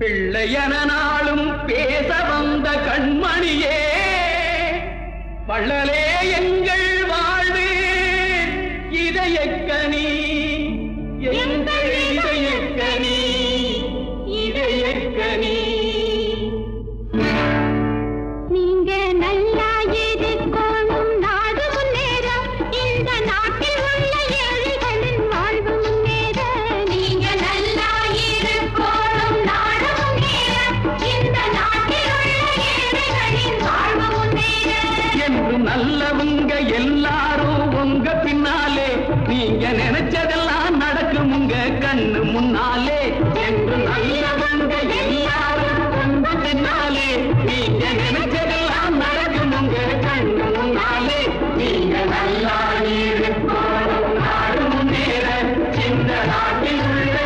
பிள்ளையன நாளும் பேச வந்த கண்மணியே வள்ளலே எங்கள் வாழ்வு இதயக்கனி எங்கள் இதயக்கனி இதயக்கனி எல்லாரும் நல்லவங்க எல்லாரும் உங்க பின்னாலே. நீங்க நினைச்சதெல்லாம் நடக்கும் உங்க கண்ணு முன்னாலே. என்று நல்லவங்க எல்லாரும் உங்க பின்னாலே. நீங்க நினைச்சதெல்லாம் நடக்கும் உங்க கண்ணு முன்னாலே. நீங்க நல்லா இருக்கும் நாடு முன்னேற. இந்த நாட்டில் உள்ள